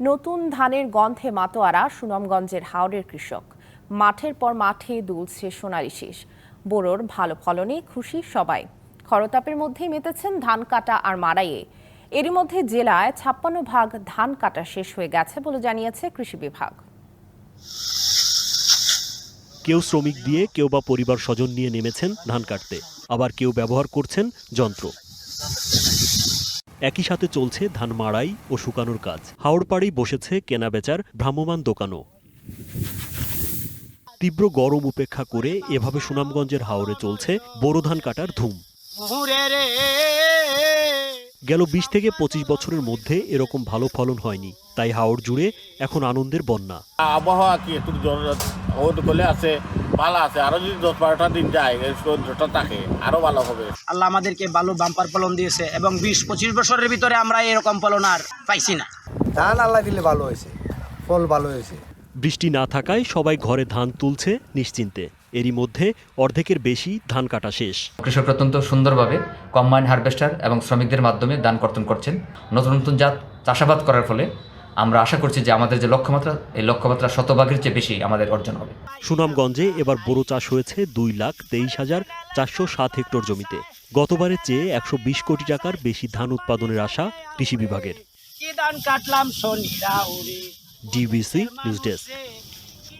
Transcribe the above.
নতুন ধানের গন্ধে মাতোয়ারা সুনামগঞ্জের হাওড়ের কৃষক। মাঠের পর মাঠে দুলছে সোনালি শীষ। বোরোর ভালো ফলনে খুশি সবাই। খরতাপের মধ্যেই মেতেছেন ধান কাটা আর মাড়াইয়ে। এরই মধ্যে জেলায় ছাপ্পান্ন ভাগ ধান কাটা শেষ হয়ে গেছে বলে জানিয়েছে কৃষি বিভাগ। কেউ শ্রমিক দিয়ে কেউ বা পরিবার স্বজন নিয়ে নেমেছেন ধান কাটতে। আবার কেউ ব্যবহার করছেন যন্ত্র। একই সাথে চলছে ধান মাড়াই ও শুকানোর কাজ। হাওড়পাড়েই বসেছে কেনাবেচার ভ্রাম্যমান দোকানও। তীব্র গরম উপেক্ষা করে এভাবে সুনামগঞ্জের হাওড়ে চলছে বোরো ধান কাটার ধুম। গেল বিশ থেকে পঁচিশ বছরের মধ্যে এরকম ভালো ফলন হয়নি। তাই হাওড় জুড়ে এখন আনন্দের বন্যা। আবহাওয়া কি? একটু জরুরত করলে আছে ভালো আছে। আরও যদি দশ বারোটা দিন যায় সৌন্দর্যটা থাকে আরও ভালো হবে। আল্লাহ আমাদেরকে ভালো বাম্পার ফলন দিয়েছে এবং বিশ পঁচিশ বছরের ভিতরে আমরা এরকম ফলন আর পাইছি না। ধান আল্লাহ দিলে ভালো হয়েছে ফল ভালো হয়েছে। বৃষ্টি না থাকায় সবাই ঘরে ধান তুলছে নিশ্চিন্তে। এরই মধ্যে অর্ধেকের বেশি ধান কাটা শেষ। কৃষকরা অত্যন্ত সুন্দরভাবে কম্বাইন হারভেস্টার এবং শ্রমিকদের মাধ্যমে ধান কর্তন করছেন। নতুন নতুন জাত চাষাবাদ করার ফলে আমরা আশা করছি যে আমাদের যে লক্ষ্যমাত্রা এই লক্ষ্যমাত্রা শতভাগের চেয়ে বেশি আমাদের অর্জন হবে। সুনামগঞ্জে এবার বোরো চাষ হয়েছে দুই লাখ তেইশ হাজার চারশো সাত হেক্টর জমিতে। গতবারের চেয়ে একশো বিশ কোটি টাকার বেশি ধান উৎপাদনের আশা কৃষি বিভাগের। কি ধান কাটলাম শনিরা উড়ি ডিবিসি নিউজ ডেস্ক।